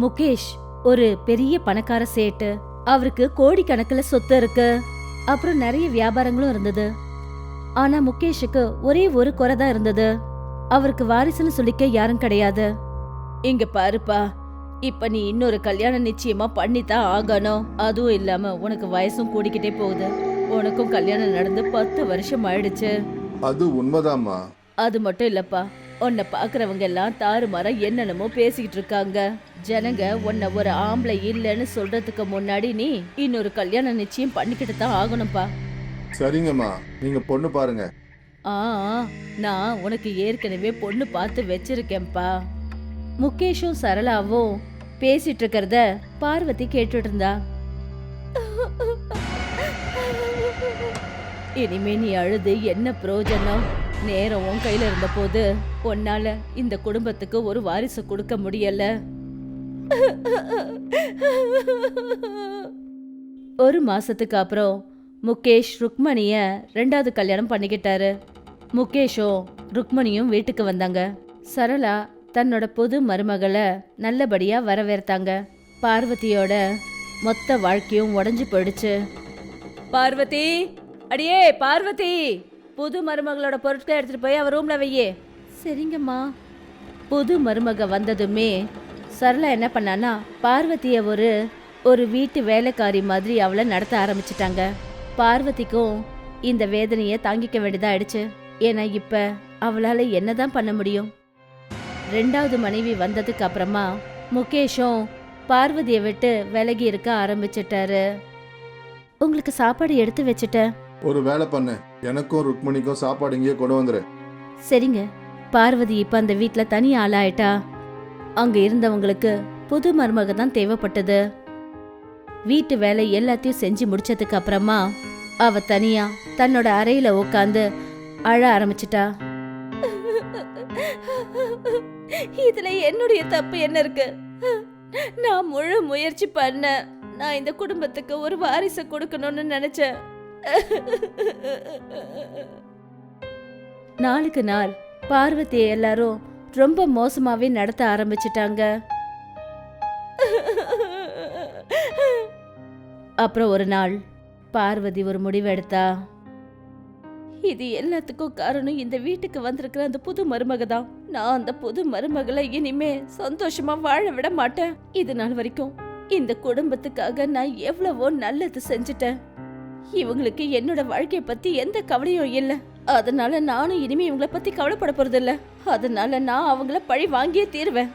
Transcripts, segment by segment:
முகேஷ் ஒரு பெரிய பணக்கார சேட்டு. அவருக்கு கோடிக்கணக்குல சொத்து இருக்கு. அப்புறம் நிறைய வியாபாரங்களும் இருந்தது. ஆனா முகேஷுக்கு ஒரே ஒரு குறை தான் இருந்தது. அவருக்கு வாரிசுன்னு சொல்லிக்க யாரும் கிடையாது. இங்க பாருப்பா இப்ப நீ இன்னொரு கல்யாணம் நிச்சயமா பண்ணித்தான் ஆகணும். அதுவும் இல்லாம உனக்கு வயசும் கூடிக்கிட்டே போகுது. உனக்கும் கல்யாணம் நடந்து பத்து வருஷம் ஆயிடுச்சு. அது உண்மைதாம்மா. அது மட்டும் இல்லப்பா. உன்னை பாக்குறவங்க எல்லாம் தாறுமாறா என்னென்னமோ பேசிக்கிட்டு இருக்காங்க. ஜனங்க உன்னை ஒரு ஆம்பளை இல்லைன்னு சொல்றதுக்கு முன்னாடி நீ இன்னொரு கல்யாணம் நிச்சயம் பண்ணிக்கிட்டு தான் ஆகணும்ப்பா. சரிங்கம்மா. நீங்க பொண்ணு பாருங்க. ஆ ஆ, நான் உனக்கு ஏற்கனவே பொண்ணு பார்த்து வச்சிருக்கேன்ப்பா. முகேஷும் சரளாவும் பேசிட்டு இருக்கிறத பார்வதி கேட்டுட்டு இருந்தா. இனிமே நீ அழுது என்ன பிரயோஜனம்? நேரம் உன் கையில இருந்த போது உன்னால இந்த குடும்பத்துக்கு ஒரு வாரிசு கொடுக்க முடியல. ஒரு மாசத்துக்கு அப்புறம் முகேஷ் ருக்மணிய ரெண்டாவது கல்யாணம் பண்ணிக்கிட்டாரு. முகேஷும் ருக்மணியும் வீட்டுக்கு வந்தாங்க. சரளா தன்னோட புது மருமகளை நல்லபடியா வரவேற்த்தாங்க. பார்வதியோட மொத்த வாழ்க்கையும் உடஞ்சு போயிடுச்சு. பார்வதி! அடியே பார்வதி! புது மருமகளோட பொருட்களை எடுத்துட்டு போய் அவ ரூம்ல வையே. சரிங்கம்மா. புது மருமக வந்ததுமே சரளா என்ன பண்ணான்னா பார்வதிய ஒரு ஒரு வீட்டு வேலைக்காரி மாதிரி அவளை நடத்த ஆரம்பிச்சிட்டாங்க. பார்வதிக்கும் இந்த வேதனையை தாங்கிக்க வேண்டியதா ஆயிடுச்சு. ஏன்னா இப்ப அவளால என்னதான் பண்ண முடியும்? ரெண்டாவது மனைவி வந்ததுக்கு அப்புறமா முகேஷும் பார்வதியை விட்டு விலகி இருக்க ஆரம்பிச்சிட்டாரு. உங்களுக்கு சாப்பாடு எடுத்து வச்சுட்டேன். ஒரு வேலை பண்ணு. எனக்கும் ருக்மணிக்கும் சாப்பாடு இங்கேயே கொண்டு வந்துரு. சரிங்க. பார்வதி இப்ப அந்த வீட்ல தனி ஆளாயிட்டா? அங்க இருந்தவங்களுக்கு புது மருமக தான் தேவைப்பட்டது. வீட்டு வேலை எல்லாத்தையும் செஞ்சு முடிச்சதுக்கு அப்புறமா அவ தனியா தன்னோட அறையில உட்காந்து அழ ஆரம்பிச்சிட்டா. இதுல என்னுடைய தப்பு என்ன இருக்கு? நான் முழு முயற்சி பண்ண நான் இந்த குடும்பத்துக்கு ஒரு வாரிசு கொடுக்கணும்னு நினைச்சேன். நாளுக்கு நாள் பார்வதியை எல்லாரும் ரொம்ப மோசமாவே நடத்த ஆரம்பிச்சிட்டாங்க. அப்புறம் ஒரு நாள் பார்வதி ஒரு முடிவு எடுத்தா இது எல்லாத்துக்கும் காரணம் இந்த வீட்டுக்கு வந்திருக்கிற அந்த புது மருமக தான். நான் அந்த புது மருமகளை இனிமே சந்தோஷமா வாழ விட மாட்டேன். இது நாள் வரைக்கும் இந்த குடும்பத்துக்காக நான் எவ்வளவோ நல்லது செஞ்சுட்டேன். இவங்களுக்கு என்னோட வாழ்க்கைய பத்தி எந்த கவலையும் இல்ல. அதனால நானும் இனிமே இவங்கள பத்தி கவலைப்பட போறது இல்ல அதனால நான் அவங்கள பழி வாங்கியே தீருவேன்.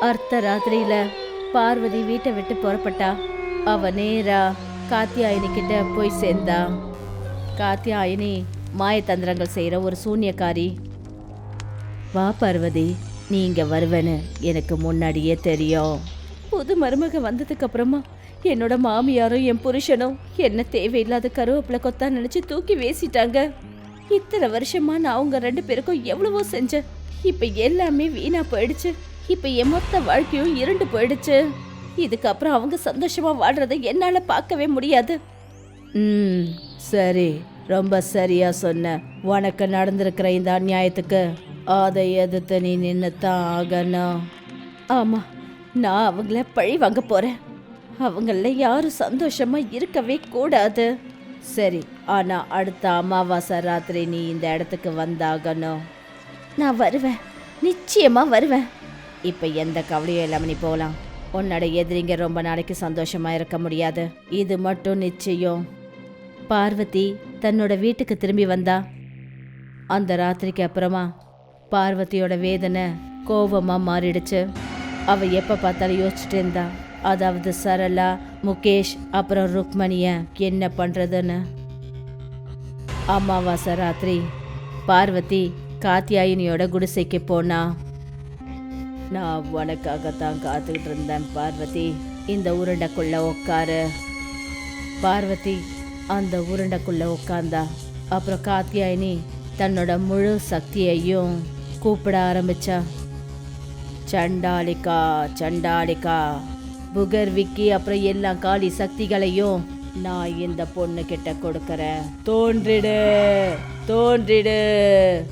அர்த்த ராத்திரியில பார்வதி வீட்டை விட்டு புறப்பட்டா. அவ நேரா காத்தியாயினி கிட்ட போய் சேர்ந்தா. காத்தியாயினி மாயத்தந்திரங்கள் செய்யற ஒரு சூன்யக்காரி. வா பார்வதி நீ இங்க வருவேன்னு எனக்கு முன்னாடியே தெரியும். புது மருமக வந்ததுக்கு அப்புறமா என்னோட மாமியாரும் என் புருஷனும் என்ன தேவையில்லாத கருவேப்பிலை கொத்தா நினைச்சு தூக்கி வீசிட்டாங்க. இத்தனை வருஷமா நான் அவங்க ரெண்டு பேருக்கும் எவ்வளவோ செஞ்சேன். இப்ப எல்லாமே வீணா போயிடுச்சு. இப்ப என் மொத்த வாழ்க்கையும் இருண்டு போயிடுச்சு. இதுக்கப்புறம் அவங்க சந்தோஷமா வாழ்றதை என்னால பார்க்கவே முடியாது. ம் சரி. ரொம்ப சரியா சொன்ன. உனக்கு நடந்திருக்கிற இந்த அநியாயத்துக்கு அதை எதிர்த்து நீ நின்னுத்தான் ஆகணும். ஆமா நான் அவங்கள பழி வாங்க போறேன். அவங்கள யாரும் சந்தோஷமா இருக்கவே கூடாது. சரி ஆனா அடுத்த அமாவாசை ராத்திரி நீ இந்த இடத்துக்கு வந்தாகணும். நான் வருவேன். நிச்சயமா வருவேன். இப்ப எந்த கவலையும் இல்லாம நீ போகலாம் உன்னோட எதிரிங்க ரொம்ப நாளைக்கு சந்தோஷமா இருக்க முடியாது. இது மட்டும் நிச்சயம். பார்வதி தன்னோட வீட்டுக்கு திரும்பி வந்தா. அந்த ராத்திரிக்கு அப்புறமா பார்வதியோட வேதனை கோவமா மாறிடுச்சு. அவ எப்ப பார்த்தாலும் யோசிச்சுட்டு இருந்தா. அதாவது சரளா முகேஷ் அப்புறம் ருக்மணியை என்ன பண்ணுறதுன்னு அமாவாசை ராத்திரி பார்வதி காத்தியாயினியோட குடிசைக்கு போனா. நான் உனக்காகத்தான் காத்துக்கிட்டு இருந்தேன் பார்வதி. இந்த உருண்டைக்குள்ள உட்காரு பார்வதி அந்த உருண்டைக்குள்ள உட்காந்தா அப்புறம் காத்தியாயினி தன்னோட முழு சக்தியையும் கூப்பிட ஆரம்பிச்சா. சண்டாளிகா சண்டாளிகா புகர் விக்கி அப்புறம் எல்லா காளி சக்திகளையும் நான் இந்த பொண்ணு கிட்ட கொடுக்கறேன். தோன்றிடு தோன்றிடு.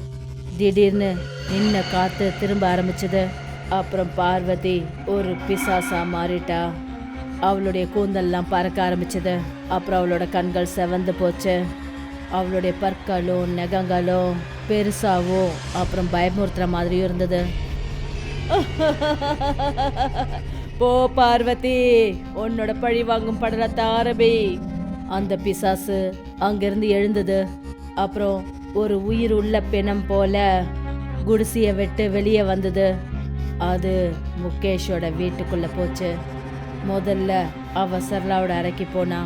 திடீர்னு நின்ன காத்து திரும்ப ஆரம்பிச்சது. அப்புறம் பார்வதி ஒரு பிசாசா மாறிட்டா. அவளுடைய கூந்தல்லாம் பறக்க ஆரம்பிச்சது. அப்புறம் அவளோட கண்கள் செவந்து போச்சு. அவளுடைய பற்களும் நகங்களும் பெருசாவும் அப்புறம் பயமுறுத்துற மாதிரியும் இருந்தது. போ பார்வதி. உன்னோட பழி வாங்கும் படலத்தை ஆரம்பி. அந்த பிசாசு அங்கிருந்து எழுந்தது. அப்புறம் ஒரு உயிர் உள்ள பிணம் போல குடிசையை விட்டு வெளியே வந்தது. அது முகேஷோட வீட்டுக்குள்ள போச்சு. முதல்ல அவ சரளாவோட அறைக்கு போனா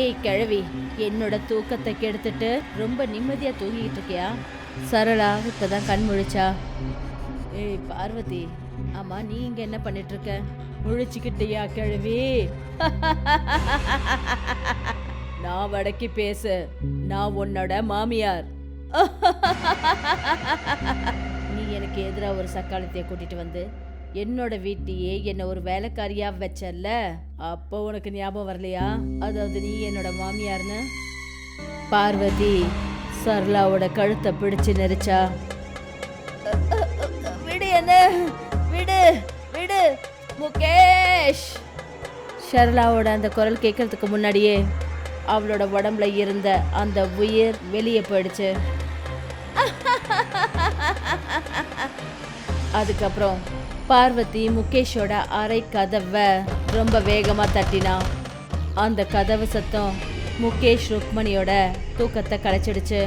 ஏய் கிழவி என்னோட தூக்கத்தை கெடுத்துட்டு ரொம்ப நிம்மதியா தூங்கிட்டு இருக்கியா? சரளா இப்பதான் கண் முழிச்சா ஏய் பார்வதி ஆமா நீ இங்க என்ன பண்ணிட்டு இருக்க முழிச்சுக்கிட்டியா கிழவி. நான் வடக்கி பேசு. நான் உன்னோட மாமியார். நீ எனக்கு எதிராக ஒரு சக்காலத்தைய கூட்டிட்டு வந்து என்னோட வீட்டையே என்னை ஒரு வேலைக்காரியா வச்சல்ல? அப்போ உனக்கு ஞாபகம் வரலையா? அதாவது நீ என்னோட மாமியார்னு? பார்வதி சர்லாவோட கழுத்தை பிடிச்சு நெரிச்சா முகேஷ். ஷர்லாவோட அந்த குரல் கேட்கறதுக்கு முன்னாடியே அவளோட உடம்புல இருந்த அந்த உயிர் வெளியே போயிடுச்சு. அதுக்கப்புறம் பார்வதி முகேஷோட அறை கதவை ரொம்ப வேகமா தட்டினா. அந்த கதவு சத்தம் முகேஷ் ருக்மணியோட தூக்கத்தை கலைச்சிடுச்சு.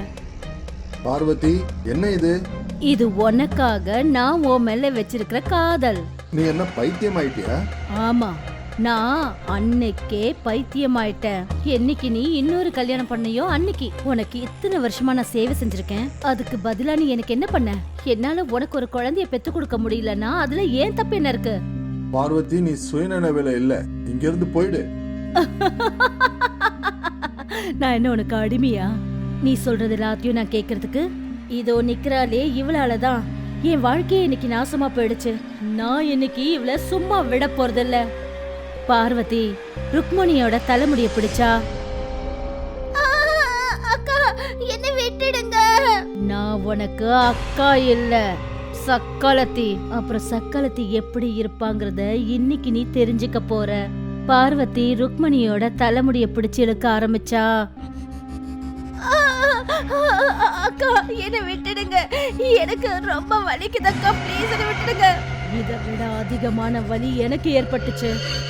பார்வதி என்ன இது? இது உனக்காக நான் உன் மேல வச்சிருக்கிற காதல். நீ என்ன பைத்தியம் ஆயிட்டியா ஆமா. நான் அன்னைக்கே பைத்தியமாயிட்டேன். என்னைக்கு நீ இன்னொரு கல்யாணம் பண்ணியோ அன்னைக்கு. உனக்கு இத்தனை வருஷமா நான் சேவை செஞ்சிருக்கேன். அதுக்கு பதிலா நீ எனக்கு என்ன பண்ண? என்னால உனக்கு ஒரு குழந்தைய பெத்து கொடுக்க முடியலன்னா அதுல ஏன் தப்பு என்ன இருக்கு? பார்வதி நீ சுயநினைவுல இல்ல. இங்க இருந்து போயிடு. நான் என்ன உனக்கு அடிமையா? நீ சொல்றது எல்லாத்தையும் நான் கேக்குறதுக்கு? இதோ நிக்கிறாளே இவளாலதான். என் வாழ்க்கையே இன்னைக்கு நாசமா போயிடுச்சு. நான் இன்னைக்கு இவள சும்மா விட போறதில்ல. பார்வதி ருக்மணியோட தலைமுடிய பிடிச்சா? அக்கா என்ன விட்டுடுங்க. நான் உனக்கு அக்கா இல்ல சக்காலத்தி. அப்புறம் சக்காலத்தி எப்படி இருப்பாங்கறத இன்னைக்கு நீ தெரிஞ்சுக்க போற. பார்வதி ருக்மணியோட தலைமுடிய பிடிச்சு இழுக்க ஆரம்பிச்சா? அக்கா என்னை விட்டுடுங்க. எனக்கு ரொம்ப வலிக்குது அக்கா. ப்ளீஸ் விட்டுடுங்க. இதை விட அதிகமான வலி எனக்கு ஏற்பட்டுச்சு.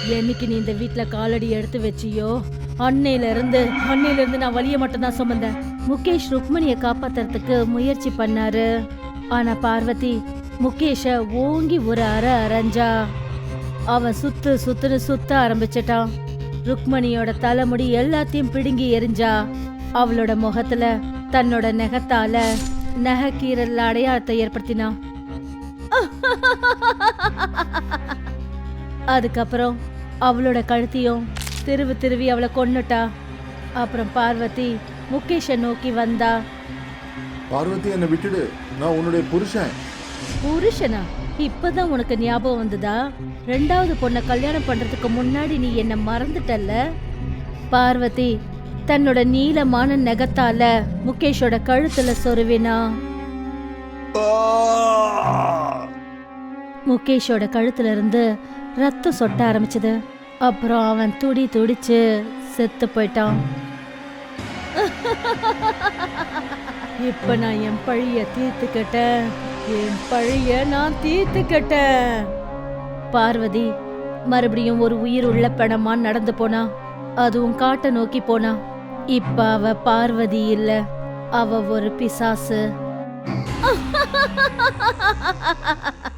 என்னைக்கு நீ இந்த வீட்டில் காலடி எடுத்து வச்சியோ? அன்னையில இருந்து அன்னையில இருந்து நான் வலிய மட்டும்தான் சுமந்தேன். முகேஷ் ருக்மணியை காப்பாத்துறதுக்கு முயற்சி பண்ணாரு. ஆனா பார்வதி முகேஷ ஓங்கி ஒரு அற அரைஞ்சா அவன் சுத்து சுத்துன்னு சுத்த ஆரம்பிச்சிட்டான். ருக்மணியோட தலைமுடி எல்லாத்தையும் பிடுங்கி எரிஞ்சா அவளோட முகத்துல தன்னோட நெகத்தால நகைக்கீரல் அடையாளத்தை ஏற்படுத்தினான் அதுக்கப்புறம் அவளோட கழுத்தையும் திருவி திருவி அவளை கொன்னுட்டா. அப்புறம் பார்வதி முகேஷை நோக்கி வந்தா. பார்வதி என்னை விட்டுடு. நான் உன்னுடைய புருஷன். புருஷனா? இப்பதான் உனக்கு ஞாபகம் வந்ததா? ரெண்டாவது பொண்ணை கல்யாணம் பண்றதுக்கு முன்னாடி நீ என்ன மறந்துட்டல்ல? பார்வதி தன்னோட நீளமான நெகத்தால முகேஷோட கழுத்துல சொருவினா. முகேஷோட கழுத்துல இருந்து ரத்தம் சொட்ட ஆரம்பிச்சது. அப்புறம் அவன் துடி துடிச்சு செத்து போயிட்டான். இப்ப நான் என் பழிய தீர்த்துக்கிட்டேன். என் பழிய நான் தீர்த்துக்கிட்டேன். பார்வதி மறுபடியும் ஒரு உயிர் உள்ள பணமா நடந்து போனா அதுவும் காட்டை நோக்கி போனா. இப்ப அவ பார்வதி இல்ல. அவ ஒரு பிசாசு.